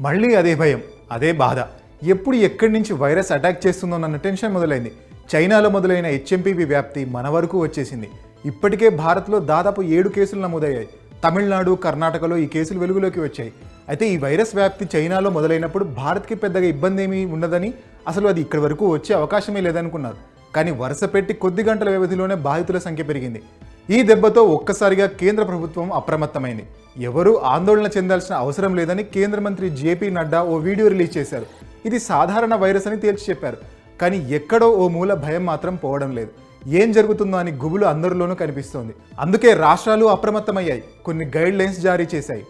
మళ్ళీ అదే భయం అదే బాధ. ఎప్పుడు ఎక్కడి నుంచి వైరస్ అటాక్ చేస్తుందోనన్న టెన్షన్ మొదలైంది. చైనాలో మొదలైన హెచ్ఎంపీవి వ్యాప్తి మన వరకు వచ్చేసింది. ఇప్పటికే భారత్లో దాదాపు ఏడు కేసులు నమోదయ్యాయి. తమిళనాడు కర్ణాటకలో ఈ కేసులు వెలుగులోకి వచ్చాయి. అయితే ఈ వైరస్ వ్యాప్తి చైనాలో మొదలైనప్పుడు భారత్కి పెద్దగా ఇబ్బంది ఏమీ ఉండదని అసలు అది ఇక్కడి వరకు వచ్చే అవకాశమే లేదనుకున్నారు. కానీ వరుస పెట్టి కొద్ది గంటల వ్యవధిలోనే బాధితుల సంఖ్య పెరిగింది. ఈ దెబ్బతో ఒక్కసారిగా కేంద్ర ప్రభుత్వం అప్రమత్తమైంది. ఎవరూ ఆందోళన చెందాల్సిన అవసరం లేదని కేంద్ర మంత్రి జేపీ నడ్డా ఓ వీడియో రిలీజ్ చేశారు. ఇది సాధారణ వైరస్ అని తేల్చి చెప్పారు. కానీ ఎక్కడో ఓ మూల భయం మాత్రం పోవడం లేదు. ఏం జరుగుతుందో అని గుబులు అందరిలోనూ కనిపిస్తోంది. అందుకే రాష్ట్రాలు అప్రమత్తమయ్యాయి. కొన్ని గైడ్ లైన్స్ జారీ చేశాయి.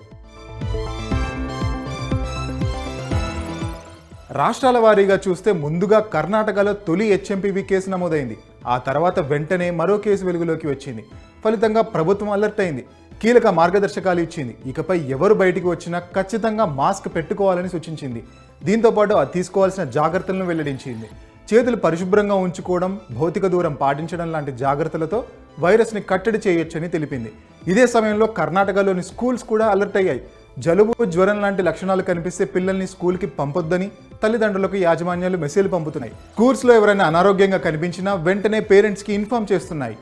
రాష్ట్రాల వారీగా చూస్తే ముందుగా కర్ణాటకలో తొలి హెచ్ఎంపీవీ కేసు నమోదైంది. ఆ తర్వాత వెంటనే మరో కేసు వెలుగులోకి వచ్చింది. ఫలితంగా ప్రభుత్వం అలర్ట్ అయింది. కీలక మార్గదర్శకాలు ఇచ్చింది. ఇకపై ఎవరు బయటికి వచ్చినా ఖచ్చితంగా మాస్క్ పెట్టుకోవాలని సూచించింది. దీంతో పాటు అది తీసుకోవాల్సిన జాగ్రత్తలను వెల్లడించింది. చేతులు పరిశుభ్రంగా ఉంచుకోవడం భౌతిక దూరం పాటించడం లాంటి జాగ్రత్తలతో వైరస్ని కట్టడి చేయొచ్చని తెలిపింది. ఇదే సమయంలో కర్ణాటకలోని స్కూల్స్ కూడా అలర్ట్ అయ్యాయి. జలుబు జ్వరం లాంటి లక్షణాలు కనిపిస్తే పిల్లల్ని స్కూల్కి పంపొద్దని తల్లిదండ్రులకు యాజమాన్యాలు మెసేజ్లు పంపుతున్నాయి. స్కూల్స్లో ఎవరైనా అనారోగ్యంగా కనిపించినా వెంటనే పేరెంట్స్కి ఇన్ఫార్మ్ చేస్తున్నాయి.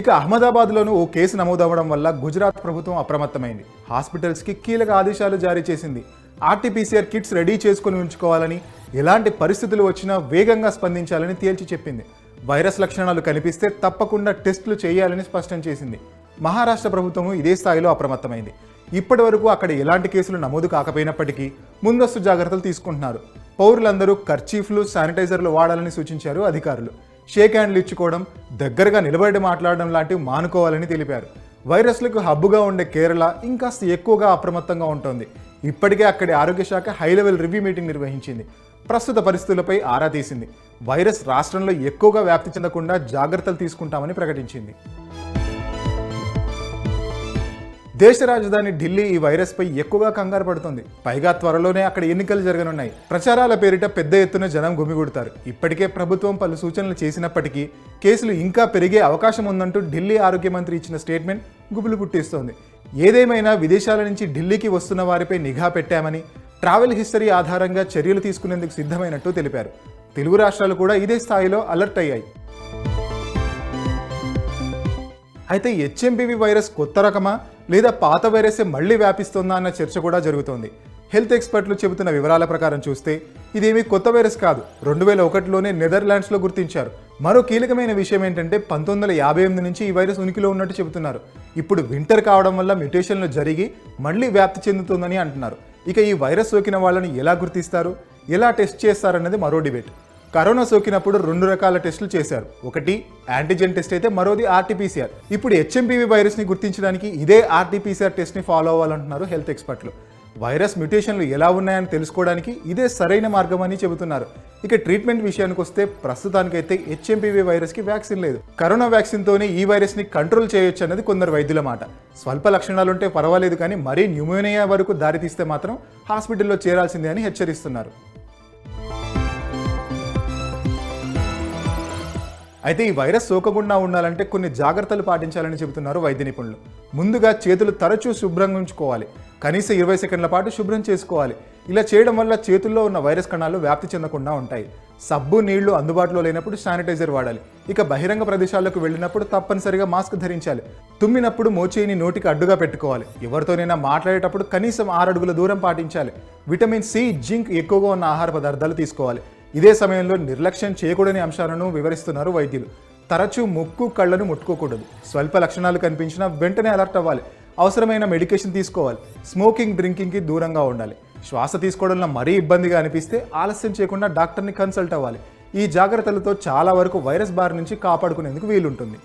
ఇక అహ్మదాబాద్లోనూ ఓ కేసు నమోదవడం వల్ల గుజరాత్ ప్రభుత్వం అప్రమత్తమైంది. హాస్పిటల్స్కి కీలక ఆదేశాలు జారీ చేసింది. ఆర్టీపీసీఆర్ కిట్స్ రెడీ చేసుకుని ఉంచుకోవాలని ఎలాంటి పరిస్థితులు వచ్చినా వేగంగా స్పందించాలని తేల్చి చెప్పింది. వైరస్ లక్షణాలు కనిపిస్తే తప్పకుండా టెస్టులు చేయాలని స్పష్టం చేసింది. మహారాష్ట్ర ప్రభుత్వము ఇదే స్థాయిలో అప్రమత్తమైంది. ఇప్పటి వరకు అక్కడ ఎలాంటి కేసులు నమోదు కాకపోయినప్పటికీ ముందస్తు జాగ్రత్తలు తీసుకుంటున్నారు. పౌరులందరూ కర్చీఫ్లు శానిటైజర్లు వాడాలని సూచించారు అధికారులు. షేక్ హ్యాండ్లు ఇచ్చుకోవడం దగ్గరగా నిలబడి మాట్లాడడం లాంటివి మానుకోవాలని తెలిపారు. వైరస్లకు హబ్బుగా ఉండే కేరళ ఇంకాస్త ఎక్కువగా అప్రమత్తంగా ఉంటుంది. ఇప్పటికే అక్కడి ఆరోగ్య శాఖ హై లెవెల్ రివ్యూ మీటింగ్ నిర్వహించింది. ప్రస్తుత పరిస్థితులపై ఆరా తీసింది. వైరస్ రాష్ట్రంలో ఎక్కువగా వ్యాప్తి చెందకుండా జాగ్రత్తలు తీసుకుంటామని ప్రకటించింది. దేశ రాజధాని ఢిల్లీ ఈ వైరస్పై ఎక్కువగా కంగారు పడుతుంది. పైగా త్వరలోనే అక్కడ ఎన్నికలు జరగనున్నాయి. ప్రచారాల పేరిట పెద్ద ఎత్తున జనం గుమిగూడతారు. ఇప్పటికే ప్రభుత్వం పలు సూచనలు చేసినప్పటికీ కేసులు ఇంకా పెరిగే అవకాశం ఉందంటూ ఢిల్లీ ఆరోగ్య మంత్రి ఇచ్చిన స్టేట్మెంట్ గుబులు పుట్టిస్తోంది. ఏదేమైనా విదేశాల నుంచి ఢిల్లీకి వస్తున్న వారిపై నిఘా పెట్టామని ట్రావెల్ హిస్టరీ ఆధారంగా చర్యలు తీసుకునేందుకు సిద్ధమైనట్టు తెలిపారు. తెలుగు రాష్ట్రాలు కూడా ఇదే స్థాయిలో అలర్ట్ అయ్యాయి. అయితే హెచ్ఎంపీవీ వైరస్ కొత్త రకమా? లేదా పాత వైరసే మళ్ళీ వ్యాపిస్తుందా అన్న చర్చ కూడా జరుగుతోంది. హెల్త్ ఎక్స్పర్ట్లు చెబుతున్న వివరాల ప్రకారం చూస్తే ఇదేమీ కొత్త వైరస్ కాదు. రెండు వేల ఒకటిలోనే నెదర్లాండ్స్లో గుర్తించారు. మరో కీలకమైన విషయం ఏంటంటే పంతొమ్మిది వందల యాభై ఎనిమిది నుంచి ఈ వైరస్ ఉనికిలో ఉన్నట్టు చెబుతున్నారు. ఇప్పుడు వింటర్ కావడం వల్ల మ్యుటేషన్లు జరిగి మళ్ళీ వ్యాప్తి చెందుతుందని అంటున్నారు. ఇక ఈ వైరస్ సోకిన వాళ్ళని ఎలా గుర్తిస్తారు? ఎలా టెస్ట్ చేస్తారన్నది మరో డిబేట్. కరోనా సోకినప్పుడు రెండు రకాల టెస్టులు చేశారు. ఒకటి యాంటీజెన్ టెస్ట్ అయితే మరోది ఆర్టీపీసీఆర్ ఇప్పుడు హెచ్ఎంపీవీ వైరస్ని గుర్తించడానికి ఇదే ఆర్టీపీసీఆర్ టెస్ట్ని ఫాలో అవ్వాలంటున్నారు హెల్త్ ఎక్స్పర్ట్లు వైరస్ మ్యుటేషన్లు ఎలా ఉన్నాయని తెలుసుకోవడానికి ఇదే సరైన మార్గం అని చెబుతున్నారు. ఇక ట్రీట్మెంట్ విషయానికి వస్తే ప్రస్తుతానికైతే హెచ్ఎంపీవీ వైరస్కి వ్యాక్సిన్ లేదు. కరోనా వ్యాక్సిన్తోనే ఈ వైరస్ని కంట్రోల్ చేయొచ్చు అన్నది కొందరు వైద్యుల మాట. స్వల్ప లక్షణాలుంటే పర్వాలేదు కానీ మరీ న్యూమోనియా వరకు దారితీస్తే మాత్రం హాస్పిటల్లో చేరాల్సిందే అని హెచ్చరిస్తున్నారు. అయితే ఈ వైరస్ సోకకుండా ఉండాలంటే కొన్ని జాగ్రత్తలు పాటించాలని చెబుతున్నారు వైద్య నిపుణులు. ముందుగా చేతులు తరచూ శుభ్రంగా ఉంచుకోవాలి. కనీసం ఇరవై సెకండ్ల పాటు శుభ్రం చేసుకోవాలి. ఇలా చేయడం వల్ల చేతుల్లో ఉన్న వైరస్ కణాలు వ్యాప్తి చెందకుండా ఉంటాయి. సబ్బు నీళ్ళు అందుబాటులో లేనప్పుడు శానిటైజర్ వాడాలి. ఇక బహిరంగ ప్రదేశాలకు వెళ్ళినప్పుడు తప్పనిసరిగా మాస్క్ ధరించాలి. తుమ్మినప్పుడు మోచేయిని నోటికి అడ్డుగా పెట్టుకోవాలి. ఎవరితోనైనా మాట్లాడేటప్పుడు కనీసం ఆరు అడుగుల దూరం పాటించాలి. విటమిన్ సి జింక్ ఎక్కువగా ఉన్న ఆహార పదార్థాలు తీసుకోవాలి. ఇదే సమయంలో నిర్లక్ష్యం చేయకూడని అంశాలను వివరిస్తున్నారు వైద్యులు. తరచూ ముక్కు కళ్ళను ముట్టుకోకూడదు. స్వల్ప లక్షణాలు కనిపించినా వెంటనే అలర్ట్ అవ్వాలి. అవసరమైన మెడికేషన్ తీసుకోవాలి. స్మోకింగ్ డ్రింకింగ్కి దూరంగా ఉండాలి. శ్వాస తీసుకోవడంలో మరీ ఇబ్బందిగా అనిపిస్తే ఆలస్యం చేయకుండా డాక్టర్ని కన్సల్ట్ అవ్వాలి. ఈ జాగ్రత్తలతో చాలా వరకు వైరస్ బారి నుంచి కాపాడుకునేందుకు వీలుంటుంది.